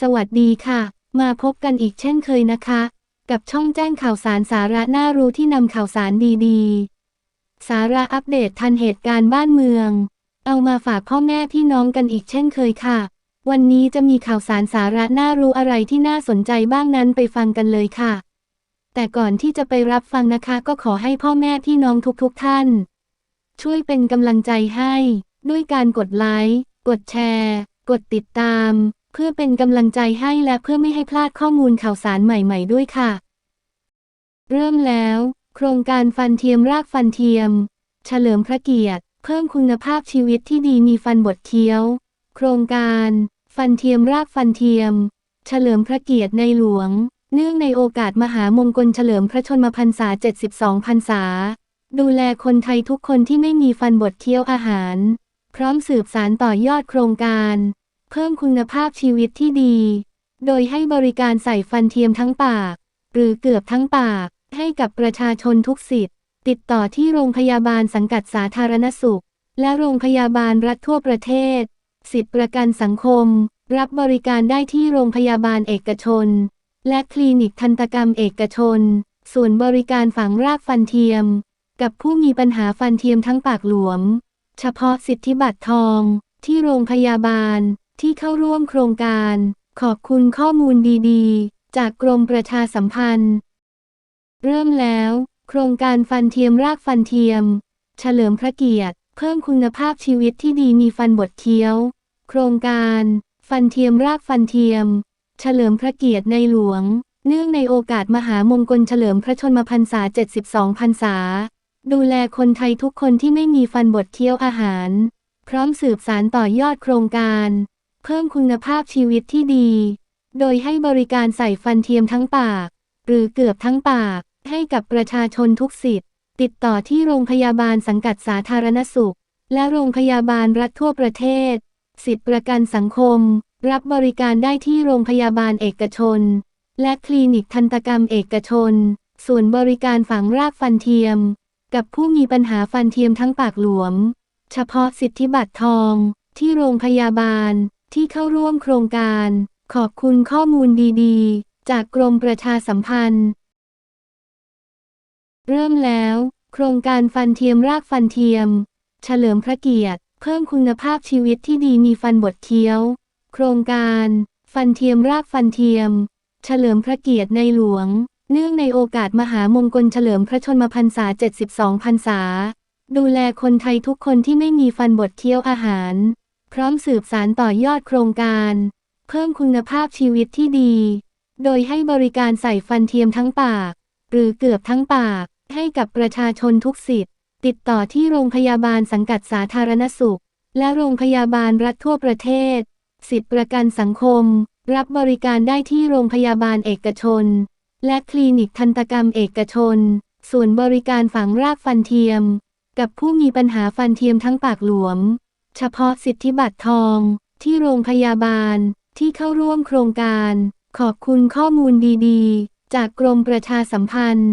สวัสดีค่ะ มาพบกันอีกเช่นเคยนะคะ กับช่องแจ้งข่าวสารสาระน่ารู้ที่นำข่าวสารดีๆ สาระอัปเดตทันเหตุการณ์บ้านเมือง เอามาฝากพ่อแม่พี่น้องกันอีกเช่นเคยค่ะ วันนี้จะมีข่าวสารสาระน่ารู้อะไรที่น่าสนใจบ้างนั้นไปฟังกันเลยค่ะ แต่ก่อนที่จะไปรับฟังนะคะ ก็ขอให้พ่อแม่พี่น้องทุกๆทท่าน ช่วยเป็นกำลังใจให้ ด้วยการกดไลค์กดแชร์ กดติดตาม เพื่อเป็นกำลังใจให้และเพื่อไม่ให้พลาดข้อมูลข่าวสารใหม่ ๆ ด้วยค่ะ เริ่มแล้ว โครงการฟันเทียมรากฟันเทียม เฉลิมพระเกียรติ เพิ่มคุณภาพชีวิตที่ดีมีฟันบดเคี้ยว โครงการ ฟันเทียมรากฟันเทียม เฉลิมพระเกียรติในหลวง เนื่องในโอกาสมหามงคลเฉลิมพระชนมพรรษา 72 พรรษา ดูแลคนไทยทุกคนที่ไม่มีฟันบดเคี้ยวอาหาร พร้อมสืบสารต่อยอดโครงการ เพิ่มคุณภาพชีวิตที่ดี โดยให้บริการใส่ฟันเทียมทั้งปาก หรือเกือบทั้งปาก ให้กับประชาชนทุกสิทธิ์ ติดต่อที่โรงพยาบาลสังกัดสาธารณสุข และโรงพยาบาลรัฐทั่วประเทศ สิทธิประกันสังคม รับบริการได้ที่โรงพยาบาลเอกชน และคลินิกทันตกรรมเอกชน ส่วนบริการฝังรากฟันเทียม กับผู้มีปัญหาฟันเทียมทั้งปากหลวม เฉพาะสิทธิบัตรทอง ที่โรงพยาบาล ที่เข้าร่วมโครงการ ขอบคุณข้อมูลดีๆ จากกรมประชาสัมพันธ์ เริ่มแล้ว โครงการฟันเทียมรากฟันเทียม เฉลิมพระเกียรติ เพิ่มคุณภาพชีวิตที่ดีมีฟันบดเคี้ยว โครงการ ฟันเทียมรากฟันเทียม เฉลิมพระเกียรติในหลวง เนื่องในโอกาสมหามงคลเฉลิมพระชนมพรรษา 72 พรรษา ดูแลคนไทยทุกคนที่ไม่มีฟันบดเคี้ยวอาหาร พร้อมสืบสารต่อยอดโครงการ เพิ่มคุณภาพชีวิตที่ดี โดยให้บริการใส่ฟันเทียมทั้งปาก หรือเกือบทั้งปาก ให้กับประชาชนทุกสิทธิ์ ติดต่อที่โรงพยาบาลสังกัดสาธารณสุข และโรงพยาบาลรัฐทั่วประเทศ สิทธิประกันสังคม รับบริการได้ที่โรงพยาบาลเอกชน และคลินิกทันตกรรมเอกชน ส่วนบริการฝังรากฟันเทียม กับผู้มีปัญหาฟันเทียมทั้งปากหลวม เฉพาะสิทธิบัตรทอง ที่โรงพยาบาล ที่เข้าร่วมโครงการ ขอบคุณข้อมูลดีๆ จากกรมประชาสัมพันธ์ เริ่มแล้ว โครงการฟันเทียมรากฟันเทียม เฉลิมพระเกียรติ เพิ่มคุณภาพชีวิตที่ดีมีฟันบดเคี้ยว โครงการ ฟันเทียมรากฟันเทียม เฉลิมพระเกียรติในหลวง เนื่องในโอกาสมหามงคลเฉลิมพระชนมพรรษา 72 พรรษา ดูแลคนไทยทุกคนที่ไม่มีฟันบดเคี้ยวอาหาร พร้อมสืบสารต่อยอดโครงการ เพิ่มคุณภาพชีวิตที่ดี โดยให้บริการใส่ฟันเทียมทั้งปาก หรือเกือบทั้งปาก ให้กับประชาชนทุกสิทธิ์ ติดต่อที่โรงพยาบาลสังกัดสาธารณสุข และโรงพยาบาลรัฐทั่วประเทศ สิทธิประกันสังคม รับบริการได้ที่โรงพยาบาลเอกชน และคลินิกทันตกรรมเอกชนส่วนบริการฝังรากฟันเทียม กับผู้มีปัญหาฟันเทียมทั้งปากหลวม เฉพาะสิทธิบัตรทอง ที่โรงพยาบาล ที่เข้าร่วมโครงการ ขอบคุณข้อมูลดีๆ จากกรมประชาสัมพันธ์